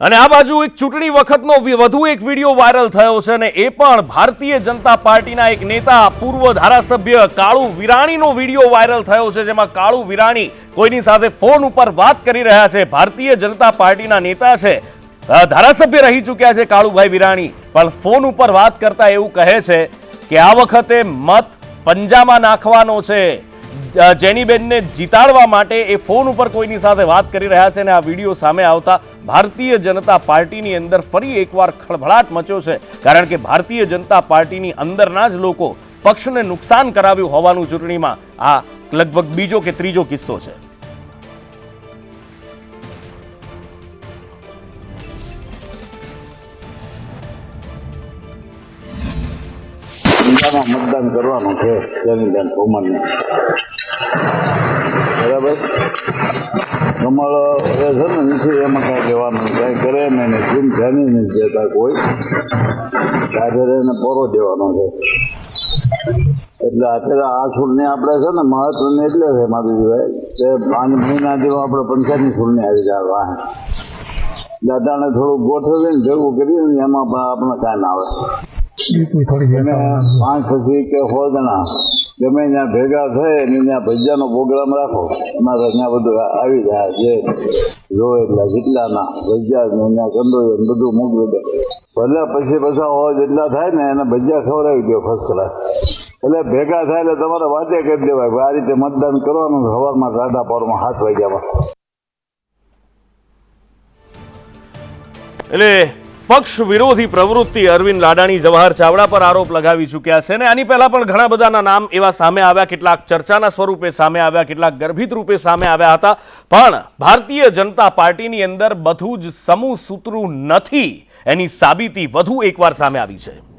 અને આ બાજુ એક ચૂંટણી વખતનો વધુ એક વીડિયો વાયરલ થયો છે અને એ પણ ભારતીય જનતા પાર્ટીના એક નેતા, પૂર્વ ધારાસભ્ય કાળુ વિરાણીનો વીડિયો વાયરલ થયો છે, જેમાં કાળુ વિરાણી કોઈની સાથે ફોન ઉપર વાત કરી રહ્યા છે. ભારતીય જનતા પાર્ટીના નેતા છે ધારાસભ્ય રહી ચૂક્યા છે કાળુભાઈ વિરાણી, પણ ફોન ઉપર વાત કરતા એવું કહે છે કે આ વખતે મત પંજામાં નાખવાનો છે. જેનીબેનને જીતાડવા માટે એ ફોન ઉપર કોઈની સાથે વાત કરી રહ્યા છે અને આ વીડિયો સામે આવતા ભારતીય જનતા પાર્ટીની અંદર ફરી એકવાર ખળભળાટ મચ્યો છે. કારણ કે ભારતીય જનતા પાર્ટીની અંદરના જ લોકો પક્ષને નુકસાન કરાવ્યું હોવાનું ચૂંટણીમાં આ લગભગ બીજો કે ત્રીજો કિસ્સો છે. પંજાબમાં મતદાન કરવાનું છે જમીનદાન ભૂમનને. બરાબર? કમળ છે ને નથી એમાં કાંઈ કહેવાનું કાંઈ કરે ને એને જેમ ધ્યાની નથી દેતા કોઈ ત્યારે એને પોરો દેવાનો છે. એટલે અત્યારે આ છોડને આપણે છે ને, મહત્વની એટલે છે, માધુજીભાઈ, કે પાંચ મહિના જેવો આપણે પંચાયતની છોડને આવી જાય વાહે દાદાને થોડું ગોઠવીને ભેગું કરીએ ને, એમાં પણ આપણે કાંઈ ના આવે. બિલકુલ થોડી પાંચ પછી કે સો જણા ગમે ત્યાં ભેગા થાય ને ત્યાં ભજીયાનો પ્રોગ્રામ રાખો અમારે ત્યાં બધું આવી જાય જે જો એટલા જેટલાના ભજીયા ને ત્યાં કંદોઈ ને બધું મૂકી દે. ભલે પછી પાછા હોય જેટલા થાય ને એને ભજીયા ખવડાવી દો ફર્સ્ટ ક્લાસ એટલે ભેગા થાય એટલે તમારે વાતે કરી દેવાય આ રીતે મતદાન કરવાનું સવારમાં સાડા પોરમાં સાત વાગ્યામાં. એટલે પક્ષ વિરોધી પ્રવૃત્તિ અરવિંદ લાડાણી, જવાહર ચાવડા પર આરોપ લગાવી ચૂક્યા છે અને આની પહેલા પણ ઘણા બધાના નામ એવા સામે આવ્યા, કેટલાક ચર્ચાના સ્વરૂપે સામે આવ્યા, કેટલાક ગર્ભિત રૂપે સામે આવ્યા હતા. પણ ભારતીય જનતા પાર્ટીની અંદર બધું જ સમૂહ સૂત્રું નથી. એની સાબિતી વધુ એકવાર સામે આવી છે.